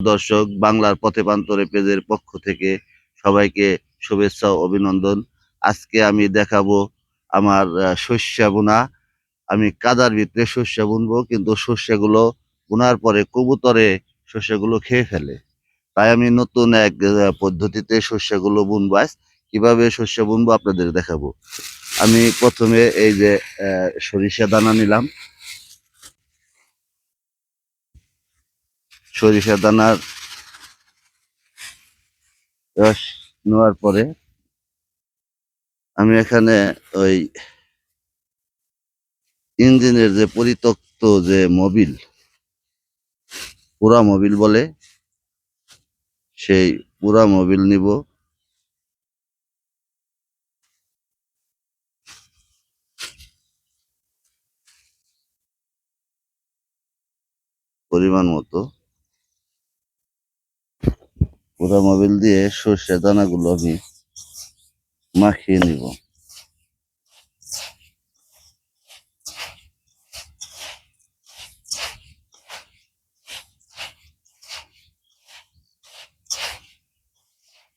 দর্শক, বাংলার পথে প্রান্তরে পেজের পক্ষ থেকে সবাইকে শুভেচ্ছা অভিনন্দন। আজকে আমি দেখাবো আমার শস্য বোনা। আমি কাদার ভিতরে শস্য বুনবো, কিন্তু শস্যগুলো বোনার পরে কবুতরে শস্যগুলো খেয়ে ফেলে। তাই আমি নতুন এক পদ্ধতিতে শস্যগুলো বুনবো আজ। কীভাবে শস্য বুনবো আপনাদের দেখাবো। আমি প্রথমে এই যে সরিষা দানা নিলাম। সরিষা দানার রস নেওয়ার পরে আমি এখানে ওই ইঞ্জিনের যে পরিত্যক্ত যে মোবিল, পুরা মোবিল বলে, সেই পুরা মোবিল নিব। পরিমাণ মতো। পুরা মোবিল দিয়ে সর্ষে দানাগুলো আমি মাখিয়ে নিব।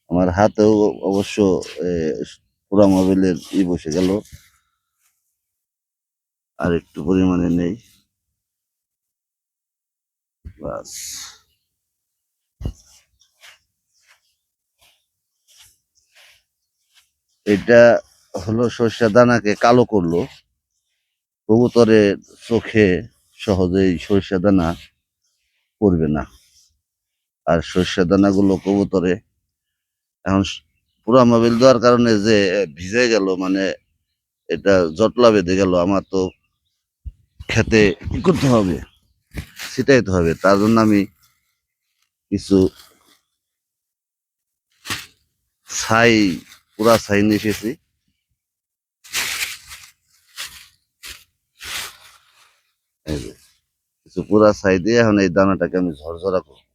আমার হাতেও অবশ্য পুরা মোবিলের ই বসে গেল। আর একটু পরিমাণে নেই। বাস। এটা হলো সর্ষে দানাকে কালো করল। কবুতরের চোখে সহজেই সর্ষে দানা পড়বে না। আর সর্ষে দানাগুলো কবুতরে এখন পুরা মোবিল দেওয়ার কারণে যে ভিজে গেল মানে এটা জটলা বেঁধে গেল, আমার তো খেতে করতে হবে, ছিটাইতে হবে। তার জন্য আমি কিছু ছাই পুরা সাইন এসেছি। পুরা সাইডে এখন এই দানাটাকে আমি ঝরঝরা করব।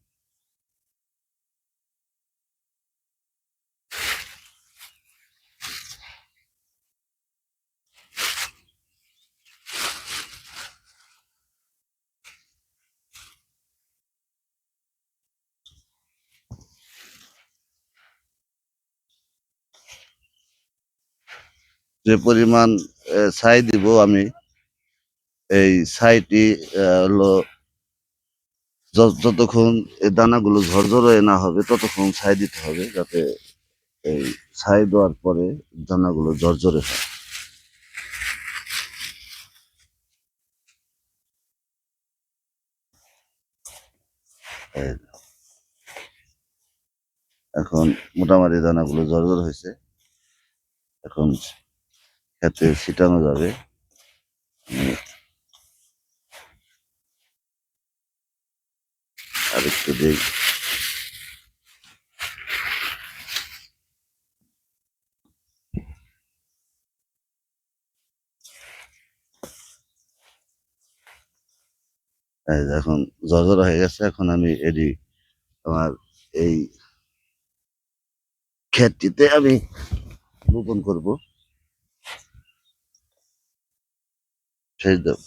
যে পরিমাণ ছাই দিব আমি, এই ছাইটি হলো যতক্ষণ এই দানাগুলো ঝরঝরে না হবে, ততক্ষণ ছাই দিতে হবে, যাতে এই ছাই দেওয়ার পরে দানাগুলো ঝরঝরে হয়। এখন মোটামুটি দানাগুলো ঝরঝর হয়েছে। এখন খেতে ছিটানো যাবে। আমি আর একটু দিই। এই যে এখন ঝরঝরা হয়ে গেছে। এখন আমি এডি আমার এই ক্ষেতটিতে আমি রোপণ করব। সেই দাও